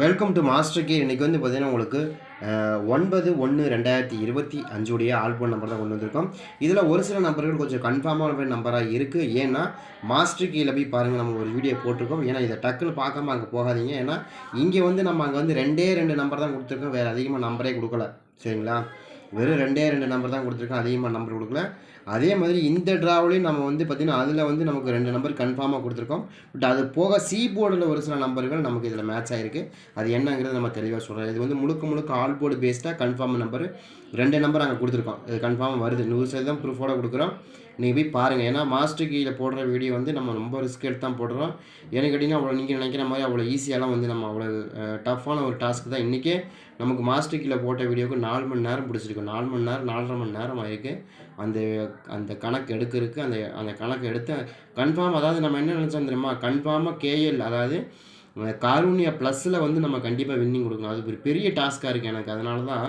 Welcome to master K இன்றைக்கி வந்து பார்த்தீங்கன்னா உங்களுக்கு ஒன்பது ஒன்று ரெண்டாயிரத்தி இருபத்தி அஞ்சுடைய ஆல்பம் நம்பர் தான் கொண்டு வந்திருக்கோம். இதில் ஒரு சில நம்பர்கள் கொஞ்சம் கன்ஃபார்மான நம்பராக இருக்குது ஏன்னா மாஸ்டர் கீழே போய் பாருங்கள் நம்ம ஒரு வீடியோ போட்டிருக்கோம். ஏன்னா இதை டக்குன்னு பார்க்காம அங்கே போகாதீங்க. ஏன்னா இங்கே வந்து நம்ம அங்கே வந்து ரெண்டே ரெண்டு நம்பர் தான் கொடுத்துருக்கோம். வேறு அதிகமாக நம்பரே கொடுக்கல. சரிங்களா? வெறும் ரெண்டே ரெண்டு நம்பர் தான் கொடுத்துருக்கோம். அதிகமாக நம்பர் கொடுக்கல. அதே மாதிரி இந்த ட்ராவலையும் நம்ம வந்து பார்த்திங்கன்னா அதில் வந்து நமக்கு ரெண்டு நம்பர் கன்ஃபார்மாக கொடுத்துருக்கோம். பட் அது போக சி போர்டில் ஒரு சில நம்பர்கள் நமக்கு இதில் மேட்ச் ஆகிருக்கு அது என்னங்கிறது நம்ம தெளிவாக சொல்கிறோம் இது வந்து முழுக்க முழுக்க ஆல் போர்டு பேஸ்டாக கன்ஃபார்ம் நம்பர் ரெண்டு நம்பர் அங்கே கொடுத்துருக்கோம். இது கன்ஃபார்மாக வருது. நூறு சதவீதம் ப்ரூஃபோட கொடுக்குறோம். நீங்கள் போய் பாருங்கள் ஏன்னா மாஸ்டர் கீழே போடுற வீடியோ வந்து நம்ம ரொம்ப ரிஸ்க் எடுத்து தான் போடுறோம். ஏன்னு கேட்டிங்கன்னா அவ்வளோ நீங்கள் நினைக்கிற மாதிரி அவ்வளோ ஈஸியாலாம் வந்து நம்ம அவ்வளோ டஃப்பான ஒரு டாஸ்க் தான். இன்றைக்கே நமக்கு மாஸ்டர் கீழே போட்ட வீடியோக்கு நாலு மணி நேரம் பிடிச்சிருக்கு நாலு மணி நேரம் நாலரை மணி நேரம் ஆயிருக்கு. அந்த அந்த கணக்கு எடுக்கிறதுக்கு அந்த அந்த கணக்கு எடுத்து கன்ஃபார்ம் அதாவது நம்ம என்ன நினச்சோம் தெரியுமா? கன்ஃபார்மாக கேஎல் அதாவது காரூனியா ப்ளஸில் வந்து நம்ம கண்டிப்பாக வின்னிங் கொடுக்கணும். அது ஒரு பெரிய டாஸ்க்காக இருக்குது எனக்கு. அதனால தான்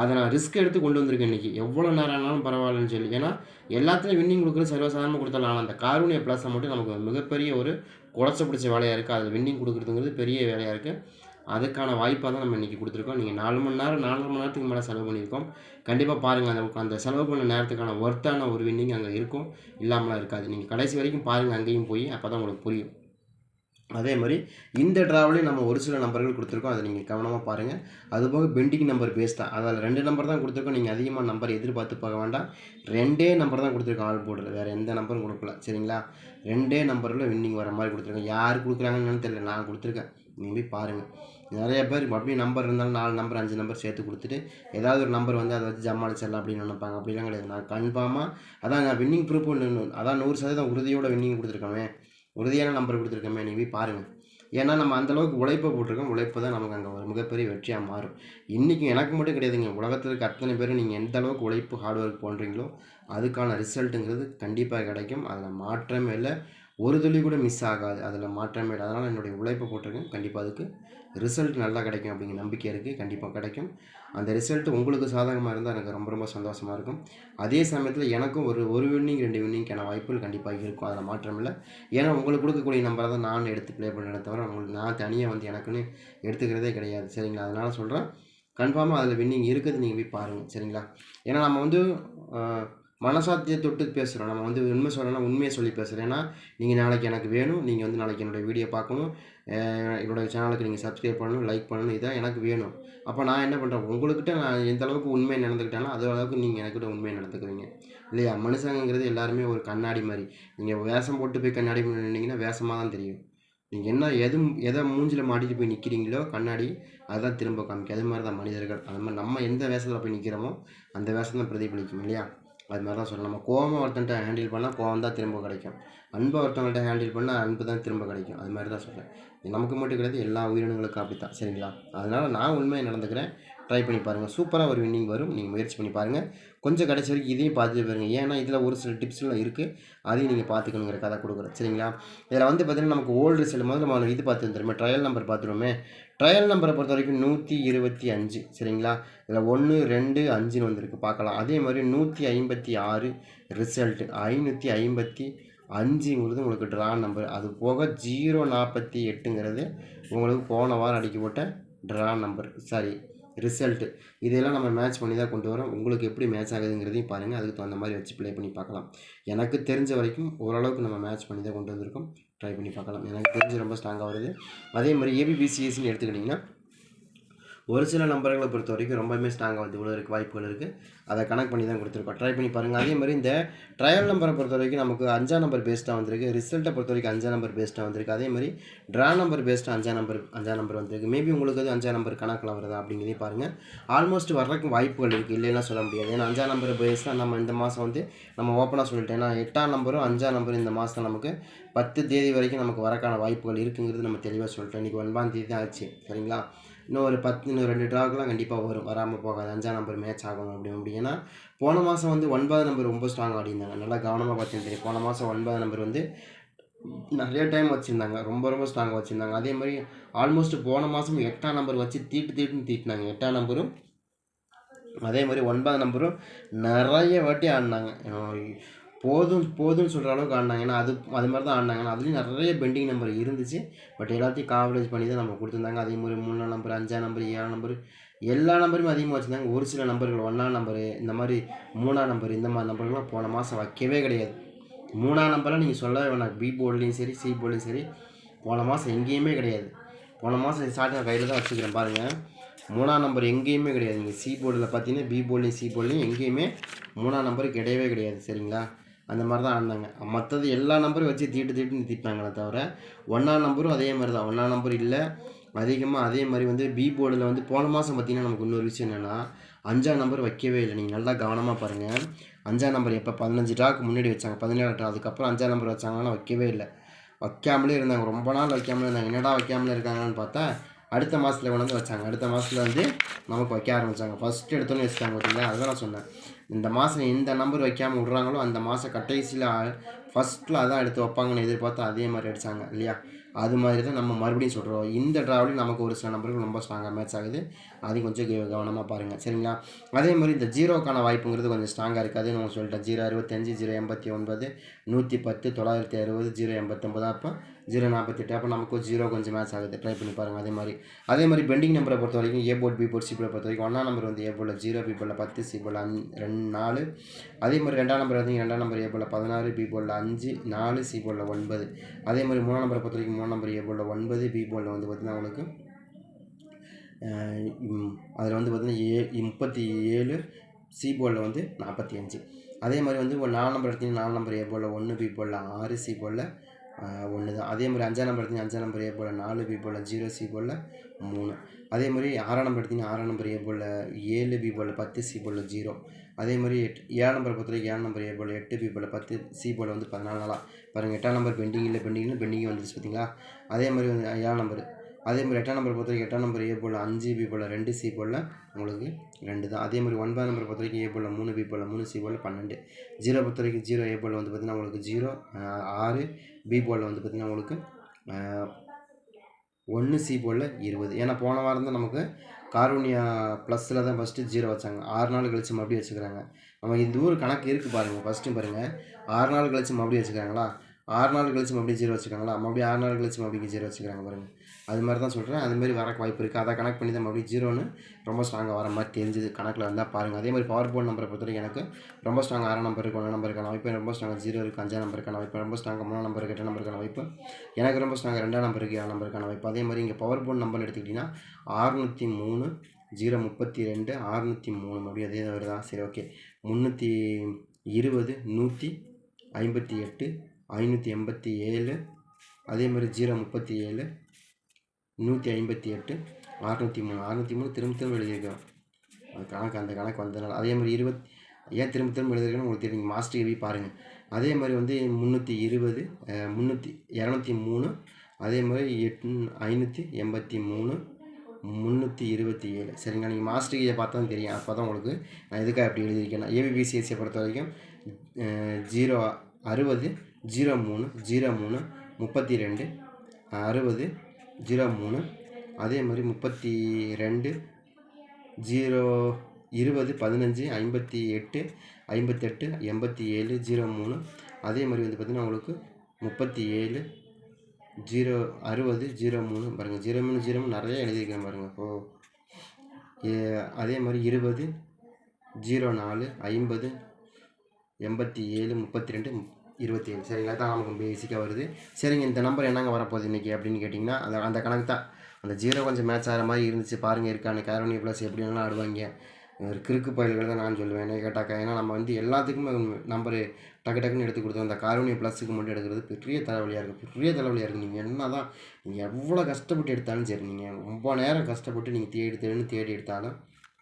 அதை நான் ரிஸ்க் எடுத்து கொண்டு வந்திருக்கேன் இன்றைக்கி எவ்வளோ நேரம் ஆனாலும் பரவாயில்லன்னு சொல்லி. ஏன்னா எல்லாத்துலையும் வின்னிங் கொடுக்குறது சர்வசாதாரணமாக கொடுத்தாலும் ஆனால் அந்த காரூனிய பிளாஸை மட்டும் நமக்கு மிகப்பெரிய ஒரு குடச்ச பிடிச்ச வேலையாக இருக்குது அதில் வின்னிங் கொடுக்குறதுங்கிறது பெரிய வேலையாக இருக்குது அதுக்கான வாய்ப்பாக தான் நம்ம இன்றைக்கி கொடுத்துருக்கோம். நீங்கள் நாலு மணி நேரம் நாலரை மணி நேரத்துக்கு மேலே செலவு பண்ணியிருக்கோம். கண்டிப்பாக பாருங்கள் அந்த அந்த செலவு பண்ண நேரத்துக்கான ஒர்த்தான ஒரு வின்னிங் அங்கே இருக்கும். இல்லாமலாம் இருக்காது. நீங்கள் கடைசி வரைக்கும் பாருங்கள் அங்கேயும் போய் அப்போ தான் உங்களுக்கு புரியும். அதே மாதிரி இந்த ட்ராவலையும் நம்ம ஒரு சில நம்பர்கள் கொடுத்துருக்கோம். அதை நீங்கள் கவனமாக பாருங்கள் அதுபோக பெண்டிங் நம்பர் பேஸ் தான் அதில் ரெண்டு நம்பர் தான் கொடுத்துருக்கோம். நீங்கள் அதிகமாக நம்பர் எதிர்பார்த்து பார்க்க வேண்டாம். ரெண்டே நம்பர் தான் கொடுத்துருக்கோம் ஆல் போர்டில் வேறு எந்த நம்பரும் கொடுக்கல. சரிங்களா? ரெண்டே நம்பரில் வின்னிங் வர மாதிரி கொடுத்துருக்கோம். யார் கொடுக்குறாங்கன்னு தெரியல. நான் கொடுத்துருக்கேன். நீங்கள் போய் பாருங்கள் நிறைய பேர் மறுபடியும் நம்பர் இருந்தாலும் நாலு நம்பர் அஞ்சு நம்பர் சேர்த்து கொடுத்துட்டு ஏதாவது ஒரு நம்பர் வந்து அதை வச்சு ஜமாளிச்சிடலாம் அப்படின்னு நினைப்பாங்க. அப்படிலாம் கிடையாது. நான் கன்ஃபார்மாக அதான் நான் வின்னிங் ப்ரூஃப் ஒன்று அதான் நூறு சதவீதம் உறுதியோட வின்னிங் கொடுத்துருக்கோமே உறுதியான நம்பர் கொடுத்துருக்கோமே நீ போய் பாருங்கள் ஏன்னா நம்ம அந்தளவுக்கு உழைப்பை போட்டிருக்கோம். உழைப்பு தான் நமக்கு அங்கே ஒரு மிகப்பெரிய வெற்றியாக மாறும். இன்றைக்கி எனக்கு மட்டும் கிடையாதுங்க. உலகத்தில் இருக்க அத்தனை பேரும் நீங்கள் எந்த அளவுக்கு உழைப்பு ஹார்ட் ஒர்க் பண்ணுறீங்களோ அதுக்கான ரிசல்ட்டுங்கிறது கண்டிப்பாக கிடைக்கும். அதில் மாற்றமே இல்லை. ஒரு துளி கூட மிஸ் ஆகாது. அதில் மாற்றமே இல்லை. அதனால் என்னுடைய உழைப்பை போட்டிருக்கேன். கண்டிப்பாக அதுக்கு ரிசல்ட் நல்லா கிடைக்கும் அப்படிங்கிற நம்பிக்கை இருக்குது கண்டிப்பாக கிடைக்கும். அந்த ரிசல்ட் உங்களுக்கு சாதகமாக இருந்தால் எனக்கு ரொம்ப ரொம்ப சந்தோஷமாக இருக்கும். அதே சமயத்தில் எனக்கும் ஒரு ஒரு வின்னிங் ரெண்டு வின்னிங்க்கான வாய்ப்புகள் கண்டிப்பாக இருக்கும். அதில் மாற்றம் இல்லை. ஏன்னா உங்களுக்கு கொடுக்கக்கூடிய நம்பரை தான் நான் எடுத்து ப்ளே பண்ணுறேன் தவிர உங்களுக்கு நான் தனியாக வந்து எனக்குன்னு எடுத்துக்கிறதே கிடையாது. சரிங்களா? அதனால் சொல்கிறேன் கன்ஃபார்மாக அதில் வின்னிங் இருக்குது. நீங்கள் போய் பாருங்கள் சரிங்களா? ஏன்னா நம்ம வந்து ஆஹ், மனசாத்தியை தொட்டு பேசுகிறோம் நம்ம வந்து உண்மை சொல்லணும்னா உண்மையை சொல்லி பேசுகிறேன் ஏன்னா நீங்கள் நாளைக்கு எனக்கு வேணும். நீங்கள் வந்து நாளைக்கு என்னுடைய வீடியோ பார்க்கணும். அஹ் என்னோட சேனலுக்கு நீங்கள் சப்ஸ்கிரைப் பண்ணணும் லைக் பண்ணணும். இதான் எனக்கு வேணும். அப்போ நான் என்ன பண்ணுறேன் உங்கள்கிட்ட நான் எந்த அளவுக்கு உண்மையை நடந்துக்கிட்டேனோ அது அளவுக்கு நீங்கள் எனக்கிட்ட உண்மையை நடந்துக்குவீங்க இல்லையா? மனுஷங்கிறது எல்லாருமே ஒரு கண்ணாடி மாதிரி. நீங்கள் வேஷம் போட்டு போய் கண்ணாடி முன்னாடி நின்னீங்கன்னா வேஷமாக தான் தெரியும். நீங்கள் என்ன எது எதை மூஞ்சில் மாட்டிட்டு போய் நிற்கிறீங்களோ கண்ணாடி அதுதான் திரும்ப காமிக்கும். அது மாதிரி தான் மனிதர்கள். அது மாதிரி நம்ம எந்த வேஷத்தில் போய் நிற்கிறோமோ அந்த வேஷம் தான் பிரதிபலிக்கும். இல்லையா? அது மாதிரி தான் சொல்லணும். நம்ம கோவமாக ஒருத்தன்ட்ட ஹேண்டில் பண்ணால் கோவம் தான் திரும்ப கிடைக்கும். அன்பை ஒருத்தவங்கள்ட்ட ஹேண்டில் பண்ணால் அன்பு தான் திரும்ப கிடைக்கும். அது மாதிரி தான் சொல்கிறேன் நமக்கு மட்டும் கிடையாது எல்லா உயிரினங்களுக்கும் அப்படி தான் சரிங்களா? அதனால் நான் உண்மையை நடந்துக்கிறேன். ட்ரை பண்ணி பாருங்கள் சூப்பராக ஒரு வின்னிங் வரும். நீங்கள் முயற்சி பண்ணி பாருங்கள் கொஞ்சம் கடைசி வரைக்கும் இதையும் பார்த்துட்டு பாருங்க. ஏன்னா இதில் ஒரு சில டிப்ஸ்லாம் இருக்குது அதையும் நீங்கள் பார்த்துக்கணுங்கிற கதை கொடுக்குறேன் சரிங்களா? இதில் வந்து பார்த்தீங்கன்னா நமக்கு ஓல்டு ரிசல்ட் முதல்ல நம்ம இது பார்த்து வந்துருமே ட்ரையல் நம்பர் பார்த்துருவோமே ட்ரையல் நம்பரை பொறுத்த வரைக்கும் நூற்றி இருபத்தி அஞ்சு. சரிங்களா? இதில் ஒன்று ரெண்டு அஞ்சுன்னு வந்திருக்கு. பார்க்கலாம். அதே மாதிரி நூற்றி ஐம்பத்தி ஆறு ரிசல்ட்டு ஐநூற்றி ஐம்பத்தி அஞ்சுங்கிறது உங்களுக்கு ட்ரா நம்பர் அது போக ஜீரோ நாற்பத்தி எட்டுங்கிறது உங்களுக்கு போன வாரம் அடிக்கப்பட்ட ட்ரா நம்பர் சாரி. ரிசல்ட்டு இதெல்லாம் நம்ம மேட்ச் பண்ணி தான் கொண்டு வரோம். உங்களுக்கு எப்படி மேட்ச் ஆகுதுங்கிறதையும் பாருங்கள் அதுக்கு தகுந்த மாதிரி வச்சு ப்ளே பண்ணி பார்க்கலாம். எனக்கு தெரிஞ்ச வரைக்கும் ஓரளவுக்கு நம்ம மேட்ச் பண்ணி தான் கொண்டு வந்திருக்கோம். ட்ரை பண்ணி பார்க்கலாம். எனக்கு தெரிஞ்சு ரொம்ப ஸ்ட்ராங்காக வருது. அதே மாதிரி ஏபிபிசிஎஸ்ன்னு எடுத்துக்கிட்டிங்கன்னா ஒரு சில நம்பர்களை பொறுத்த வரைக்கும் ரொம்பவுமே ஸ்ட்ராங்காக வந்து இவ்வளோ இருக்குது வாய்ப்புகள் இருக்குது அதை கனெக்ட் பண்ணி தான் கொடுத்துருக்கோம். ட்ரை பண்ணி பாருங்கள் அதே மாதிரி இந்த ட்ரையல் நம்பரை பொறுத்த வரைக்கும் நமக்கு அஞ்சாம் நம்பர் பேஸ்ட்டாக வந்திருக்கு. ரிசல்ட்டை பொறுத்த வரைக்கும் அஞ்சாம் நம்பர் பேஸ்ட்டாக வந்திருக்கு. அதே மாதிரி ட்ரா நம்பர் பேஸ்ட்டாக அஞ்சாம் நம்பர் அஞ்சாம் நம்பர் வந்திருக்கு. மேபி உங்களுக்கு அது அஞ்சாம் நம்பர் கணக்கில் வருதா அப்படிங்கிறதையும் பாருங்கள் ஆல்மோஸ்ட் வர்றதுக்கு வாய்ப்புகள் இருக்குது இல்லைன்னா சொல்ல முடியாது. ஏன்னா அஞ்சாம் நம்பர் பேஸ் தான் நம்ம இந்த மாதம் வந்து நம்ம ஓப்பனாக சொல்லிட்டேன் ஏன்னா எட்டாம் நம்பரும் அஞ்சாம் நம்பரும் இந்த மாதம் நமக்கு பத்து தேதி வரைக்கும் நமக்கு வரக்கான வாய்ப்புகள் இருக்குங்கிறது நம்ம தெளிவாக சொல்லிட்டோம். இன்றைக்கி ஒன்பாம் தேதி தான் ஆச்சு. சரிங்களா? இன்னும் ஒரு பத்து இன்னும் ரெண்டு ட்ராக்லாம் கண்டிப்பாக வரும். வராமல் போகாது. அஞ்சாம் நம்பர் மேட்ச் ஆகும் அப்படி அப்படி ஏன்னா போன மாதம் வந்து ஒன்பது நம்பர் ரொம்ப ஸ்ட்ராங் ஆடிருந்தாங்க நல்லா கவனமாக பார்த்துட்டு போன மாதம் ஒன்பது நம்பர் வந்து நிறைய டைம் வச்சுருந்தாங்க. ரொம்ப ரொம்ப ஸ்ட்ராங்காக வச்சுருந்தாங்க. அதே மாதிரி ஆல்மோஸ்ட் போன மாதம் எட்டாம் நம்பர் வச்சு தீட்டு தீட்டுன்னு தீட்டினாங்க. எட்டாம் நம்பரும் அதே மாதிரி ஒன்பதாம் நம்பரும் நிறைய வாட்டி ஆடினாங்க. போதும் போதும்னு சொல்கிற அளவுக்கு ஆடினாங்க. ஏன்னா அது அது மாதிரி தான் ஆடினாங்க அதுலேயும் நிறைய பெண்டிங் நம்பர் இருந்துச்சு. பட் எல்லாத்தையும் காவரேஜ் பண்ணி தான் நம்ம கொடுத்துருந்தாங்க. அதே மாதிரி மூணாம் நம்பர் அஞ்சாம் நம்பர் ஏழாம் நம்பர் எல்லா நம்பருமே அதிகமாக வச்சுருந்தாங்க. ஒரு சில நம்பர்கள் ஒன்றாம் நம்பரு இந்த மாதிரி மூணாம் நம்பர் இந்த மாதிரி நம்பர்கள்லாம் போன மாதம் வைக்கவே கிடையாது. மூணாம் நம்பர்லாம் நீங்கள் சொல்லவே வேணாம். பி போர்ட்லேயும் சரி சி போர்ட்லேயும் சரி போன மாதம் எங்கேயுமே கிடையாது. போன மாதம் ஸ்டார்ட் நான் கையில் தான் வச்சுக்கிறேன் பாருங்கள் மூணாம் நம்பர் எங்கேயுமே கிடையாது. நீங்கள் சி போர்டில் பார்த்தீங்கன்னா பி போர்ட்லேயும் சி போர்ட்லேயும் எங்கேயுமே மூணாம் நம்பர் கிடையவே கிடையாது. சரிங்களா? அந்த மாதிரி தான் ஆடினாங்க. மற்றது எல்லா நம்பரும் வச்சு தீட்டு தீட்டுன்னு தீட்டினாங்களே தவிர ஒன்றாம் நம்பரும் அதே மாதிரி தான். ஒன்றாம் நம்பர் இல்லை. அதிகமாக அதே மாதிரி வந்து பி போர்டில் வந்து போன மாதம் பார்த்திங்கன்னா நமக்கு இன்னொரு விஷயம் என்னென்னா அஞ்சாம் நம்பர் வைக்கவே இல்லை. நீங்கள் நல்லா கவனமாக பாருங்கள் அஞ்சாம் நம்பர் எப்போ? பதினஞ்சு ட்ராக்கு முன்னாடி வச்சாங்க. பதினேழு ட்ரா அதுக்கப்புறம் அஞ்சாம் நம்பர் வச்சாங்கன்னா வைக்கவே இல்லை. வைக்காமலே இருந்தாங்க. ரொம்ப நாள் வைக்காமலே இருந்தாங்க. என்னடா வைக்காமலே இருக்காங்கன்னு பார்த்தா அடுத்த மாதத்தில் கொண்டு வந்து வச்சாங்க. அடுத்த மாதத்தில் வந்து நமக்கு வைக்க ஆரம்பித்தாங்க ஃபஸ்ட்டு எடுத்தோன்னே வச்சுட்டாங்க பார்த்தீங்களா அதுதான் நான் சொன்னேன். இந்த மாதம் எந்த நம்பர் வைக்காமல் விட்றாங்களோ அந்த மாதம் கடைசியில் ஃபஸ்ட்டில் அதான் எடுத்து வைப்பாங்கன்னு எதிர்பார்த்து அதே மாதிரி அடித்தாங்க இல்லையா? அது மாதிரி தான் நம்ம மறுபடியும் சொல்கிறோம் இந்த ட்ராவலிங் நமக்கு ஒரு சில நம்பர்கள் ரொம்ப ஸ்ட்ராங்காக மேட்ச் ஆகுது. அதையும் கொஞ்சம் கவனமாக பாருங்கள் சரிங்களா? அதே மாதிரி இந்த ஜீரோக்கான வாய்ப்புங்கிறது கொஞ்சம் ஸ்ட்ராங்காக இருக்காதுன்னு நான் சொல்லிட்டேன். ஜீரோ அறுபத்தஞ்சு ஜீரோ எண்பத்தி ஒன்பது நூற்றி பத்து தொள்ளாயிரத்தி அறுபது ஜீரோ எண்பத்தொம்பது அப்போ ஜீரோ நாற்பத்தெட்டு. அப்போ நமக்கு ஜீரோ கொஞ்சம் மேட்ச் ஆகுது. ட்ரை பண்ணி பாருங்கள் அதே மாதிரி அதே மாதிரி பெண்டிங் நம்பரை பொறுத்த வரைக்கும் A board B board C board பொறுத்த வரைக்கும் ஒன்றாம் நம்பர் வந்து ஏ போர்டில் ஜீரோ பி போர்டில் பத்து சி போர்டில் அஞ்சு ரெண்டு நாலு. அதே மாதிரி ரெண்டாம் நம்பர் வந்து ரெண்டாம் நம்பர் ஏ போர்டில் பதினாறு பி போர்டில் அஞ்சு நாலு சி போர்டில் ஒன்பது. அதே மாதிரி மூணாம் நம்பரை பொறுத்த வரைக்கும் மூணாம் நம்பர் ஏ போர்டில் ஒன்பது பி போர்டில் வந்து பார்த்திங்கன்னா உங்களுக்கு அதில் வந்து பார்த்திங்கன்னா ஏ முப்பத்தி ஏழு சி போர்டில் வந்து நாற்பத்தி அஞ்சு அதே மாதிரி வந்து ஒரு நாலு நம்பர் எடுத்தீங்கன்னா நாலு நம்பர் ஏ போர்டில் ஒன்று பி போர்டில் ஆறு சி போர்டில் ஒன்று தான் அதே மாதிரி அஞ்சாம் நம்பர் எடுத்தீங்கன்னா அஞ்சாம் நம்பர் ஏ போல் நாலு பி போல் ஜீரோ சி போல் மூணு. அதே மாதிரி ஆறாம் நம்பர் எடுத்தீங்கன்னா ஆறாம் நம்பர் ஏ போல் ஏழு பி போல் பத்து சி போல் ஜீரோ அதே மாதிரி எட் ஏழாம் நம்பர் பொறுத்தவரைக்கும் ஏழாம் நம்பர் ஏ போல் எட்டு பி போல் பத்து சி போல் வந்து பதினாலு நாளாக பாருங்கள் எட்டாம் நம்பர் பெண்டிங் இல்லை பெண்டிங்னு பெண்டிங் வந்துருச்சு பார்த்தீங்களா? அதே மாதிரி வந்து ஏழாம் நம்பர் அதே மாதிரி எட்டாம் நம்பர் பொறுத்த வரைக்கும் எட்டாம் நம்பர் ஏ போல் அஞ்சு பி போல் ரெண்டு சி போல் உங்களுக்கு ரெண்டு தான். அதே மாதிரி ஒன்பதாம் நம்பர் பொறுத்த வரைக்கும் ஏ போல் மூணு பி போல் மூணு சி போல் பன்னெண்டு. ஜீரோ பொறுத்த வரைக்கும் ஜீரோ ஏ போல் வந்து பார்த்திங்கன்னா உங்களுக்கு ஜீரோ ஆறு பி போல் வந்து பார்த்திங்கன்னா உங்களுக்கு ஒன்று சி போல் இருபது. ஏன்னா போன வாரம் தான் நமக்கு காரூனியா ப்ளஸில் தான் ஃபஸ்ட்டு ஜீரோ வச்சாங்க. ஆறு நாள் கழிச்சு மறுபடியும் வச்சுக்கிறாங்க. நமக்கு இந்த ஊர் கணக்கு இருக்குது பாருங்கள் ஃபஸ்ட்டு பாருங்கள் ஆறு நாள் கழிச்சு மறுபடியும் வச்சுக்கிறாங்களா? ஆறு நாள் கழிச்சு மறுபடியும் ஜீரோ வச்சுக்காங்களா மறுபடியும் ஆறு நாள் கழிச்சு மறுபடியும் ஜீரோ வச்சுக்கிறாங்க பாருங்கள் அது மாதிரி தான் சொல்கிறேன் அது மாதிரி வரக்கு வாய்ப்பு இருக்குது அதை கனெக்ட் பண்ணி தான் மறுபடியும் ஜீரோன்னு ரொம்ப ஸ்ட்ராங்காக வர மாதிரி தெரிஞ்சுது. கணக்கில் வந்தால் பாருங்கள் அதே மாதிரி பவர் போர்ட் நம்பரை பொறுத்த வரைக்கும் எனக்கு ரொம்ப ஸ்ட்ராங் ஆறாம் நம்பர் இருக்கு ஒன்றாம் நம்பருக்கான வாய்ப்பு ரொம்ப ஸ்ட்ராங்காக ஜீரோ இருக்குது அஞ்சாம் நம்பருக்கான வாய்ப்பு ரொம்ப ஸ்ட்ராங்காக மூணாம் நம்பருக்கு எட்டாம் இருக்கான வாய்ப்பு எனக்கு ரொம்ப ஸ்ட்ராங்காக ரெண்டாம் நம்பருக்கு ஏழாம் நம்பருக்கான வாய்ப்பு அதே மாதிரி இங்கே பவர் போர்ட் நம்பர் எடுத்துக்கிட்டிங்கன்னா அறுநூற்றி மூணு ஜீரோ முப்பத்தி ரெண்டு அறுநூற்றி மூணு மறுபடியும் அதே தான். வருதா சரி ஓகே முந்நூற்றி இருபது நூற்றி ஐம்பத்தி எட்டு ஐநூற்றி எண்பத்தி ஏழு அதே மாதிரி ஜீரோ முப்பத்தி ஏழு நூற்றி ஐம்பத்தி எட்டு அறுநூற்றி மூணு அறுநூற்றி மூணு திரும்ப திரும்ப எழுதியிருக்கோம். அது கணக்கு அந்த கணக்கு வந்ததுனால. அதே மாதிரி இருபத் ஏன் திரும்ப திரும்ப எழுதியிருக்கேன்னு உங்களுக்கு தெரியும். மாஸ்டர் எழுதி பாருங்கள் அதே மாதிரி வந்து முந்நூற்றி இருபது முந்நூற்றி இரநூத்தி மூணு அதே மாதிரி எட் ஐநூற்றி எண்பத்தி மூணு முந்நூற்றி இருபத்தி ஏழு. சரிங்களா? நீங்கள் மாஸ்டர் கீயை பார்த்தா தான் தெரியும். அப்போ தான் உங்களுக்கு நான் எதுக்காக அப்படி எழுதியிருக்கேன் ஏபிபிசிஎஸ்சியை பொறுத்த வரைக்கும் ஜீரோ அறுபது ஜீரோ மூணு ஜீரோ மூணு முப்பத்தி ரெண்டு அறுபது ஜீரோ மூணு அதே மாதிரி முப்பத்தி ரெண்டு ஜீரோ இருபது பதினஞ்சு ஐம்பத்தி எட்டு ஐம்பத்தெட்டு எண்பத்தி ஏழு ஜீரோ மூணு அதே மாதிரி வந்து பார்த்திங்கன்னா உங்களுக்கு முப்பத்தி ஏழு ஜீரோ அறுபது ஜீரோ மூணு பாருங்கள் ஜீரோ மூணு ஜீரோ மூணு நிறைய எழுதியிருக்கேன் பாருங்கள் ஓ ஏ- அதே மாதிரி இருபது ஜீரோ நாலு ஐம்பது எண்பத்தி ஏழு முப்பத்தி ரெண்டு இருபத்தி ஏழு சரிங்களா? தான் நமக்கு பேசிக்காக வருது. சரிங்க இந்த நம்பர் என்னங்க வரப்போகுது இன்றைக்கி அப்படின்னு கேட்டிங்கன்னா அந்த அந்த கணக்கு தான். அந்த ஜீரோ கொஞ்சம் மேட்ச் ஆகிற மாதிரி இருந்துச்சு. பாருங்கள் இருக்கான்னு கேரோனி ப்ளஸ் எப்படி வேணாலும் ஆடுவாங்க. ஒரு கிறுக்கு பயில்கள் தான் நான் சொல்லுவேன் என்ன கேட்டாக்கா. ஏன்னா நம்ம வந்து எல்லாத்துக்குமே நம்பரு டக்கு டக்குன்னு எடுத்து கொடுத்தோம். அந்த காரோனிய ப்ளஸுக்கு மட்டும் எடுக்கிறது பெரிய தலைவலியாக இருக்குது பெரிய தலைவலியாக இருக்குது நீங்கள் என்ன தான் நீங்கள் எவ்வளோ கஷ்டப்பட்டு எடுத்தாலும் சரி நீங்கள் ரொம்ப நேரம் கஷ்டப்பட்டு நீங்கள் தேடி தேடின்னு தேடி எடுத்தாலும்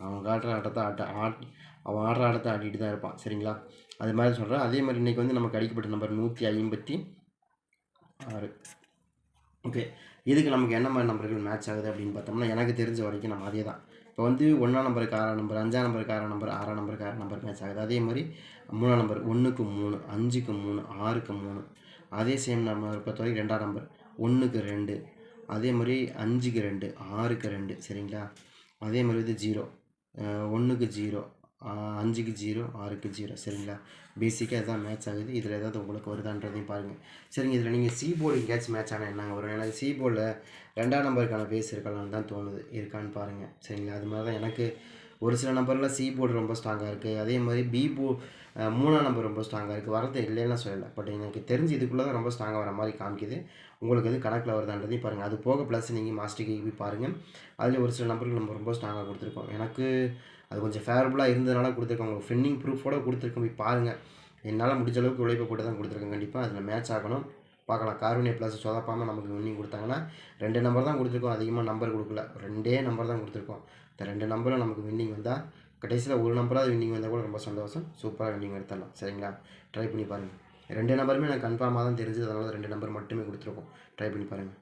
அவன் காட்டுற ஆட்டத்தை ஆட்ட ஆட் அவன் ஆடுற ஆட்டத்தை ஆடிட்டு தான் இருப்பான். சரிங்களா? அது மாதிரி சொல்கிறேன் அதே மாதிரி இன்றைக்கி வந்து நமக்கு அடிக்கப்பட்ட நம்பர் நூற்றி ஐம்பத்தி ஆறு. ஓகே இதுக்கு நமக்கு என்ன மாதிரி நம்பர்கள் மேட்ச் ஆகுது அப்படின்னு பார்த்தோம்னா எனக்கு தெரிஞ்ச வரைக்கும் நம்ம அதே தான். இப்போ வந்து ஒன்றாம் நம்பருக்கு ஆறாம் நம்பர் அஞ்சாம் நம்பருக்கு ஆறாம் நம்பர் ஆறாம் நம்பருக்கு ஆறாம் நம்பர் மேட்ச் ஆகுது. அதே மாதிரி மூணாம் நம்பர் ஒன்றுக்கு மூணு அஞ்சுக்கு மூணு ஆறுக்கு மூணு. அதே சேம் நம்பர் பொறுத்த வரைக்கும் ரெண்டாம் நம்பர் ஒன்றுக்கு ரெண்டு. அதே மாதிரி அஞ்சுக்கு ரெண்டு ஆறுக்கு ரெண்டு. சரிங்களா? அதே மாதிரி வந்து ஜீரோ ஒன்றுக்கு ஜீரோ அஞ்சுக்கு ஜீரோ ஆறுக்கு ஜீரோ. சரிங்களா? பேசிக்காக இதுதான் மேட்ச் ஆகுது. இதில் ஏதாவது உங்களுக்கு வருதான்றதையும் பாருங்கள் சரிங்க இதில் நீங்கள் சி போர்டு எங்கேயாச்சும் மேட்ச் ஆனால் என்னங்க வரும் எனக்கு சி போர்டில் ரெண்டாம் நம்பருக்கான பேஸ் இருக்கலாம்னு தான் தோணுது. இருக்கான்னு பாருங்கள் சரிங்களா? அது மாதிரி தான் எனக்கு ஒரு சில நம்பரில் சி போர்டு ரொம்ப ஸ்ட்ராங்காக இருக்குது அதே மாதிரி பி போ மூணாம் நம்பர் ரொம்ப ஸ்ட்ராங்காக இருக்குது வரது இல்லைன்னு சொல்லலை. பட் எனக்கு தெரிஞ்சு இதுக்குள்ளே தான் ரொம்ப ஸ்ட்ராங்காக வர மாதிரி காமிக்குது. உங்களுக்கு இது கணக்கில் வருதான்றதையும் பாருங்கள் அது போக ப்ளஸ் நீங்கள் மாஸ்டருக்கு போய் பாருங்கள் அதில் ஒரு சில நம்பர்கள் நம்ம ரொம்ப ஸ்ட்ராங்காக கொடுத்துருக்கோம். எனக்கு அது கொஞ்சம் ஃபேவரபுளாக இருந்ததுனால கொடுத்துருக்கோம். உங்களுக்கு ஃபின்னிங் ப்ரூஃபோட கொடுத்துருக்கோம். போய் பாருங்கள் என்னால் முடிஞ்ச அளவுக்கு உழைப்பு போட்டு தான் கொடுத்துருக்கேன். கண்டிப்பாக அதில் மேட்ச் ஆகணும். பார்க்கலாம். கார்வினிய ப்ளஸ் சொதப்பாமல் நமக்கு வின்னிங் கொடுத்தாங்கன்னா ரெண்டு நம்பர் தான் கொடுத்துருக்கோம். அதிகமாக நம்பர் கொடுக்கல. ரெண்டே நம்பர் தான் கொடுத்துருக்கோம். இந்த ரெண்டு நம்பரும் நமக்கு வின்னிங் வந்தால் கடைசியில் ஒரு நம்பராக வின்னிங் வந்தால் கூட ரொம்ப சந்தோஷம். சூப்பராக வின்னிங் எடுத்துடலாம். சரிங்களா? ட்ரை பண்ணி பாருங்கள் ரெண்டு நம்பருமே எனக்கு கன்ஃபார்மாக தான் தெரிஞ்சது. அதனால் ரெண்டு நம்பர் மட்டுமே கொடுத்துருக்கோம். ட்ரை பண்ணி பாருங்கள்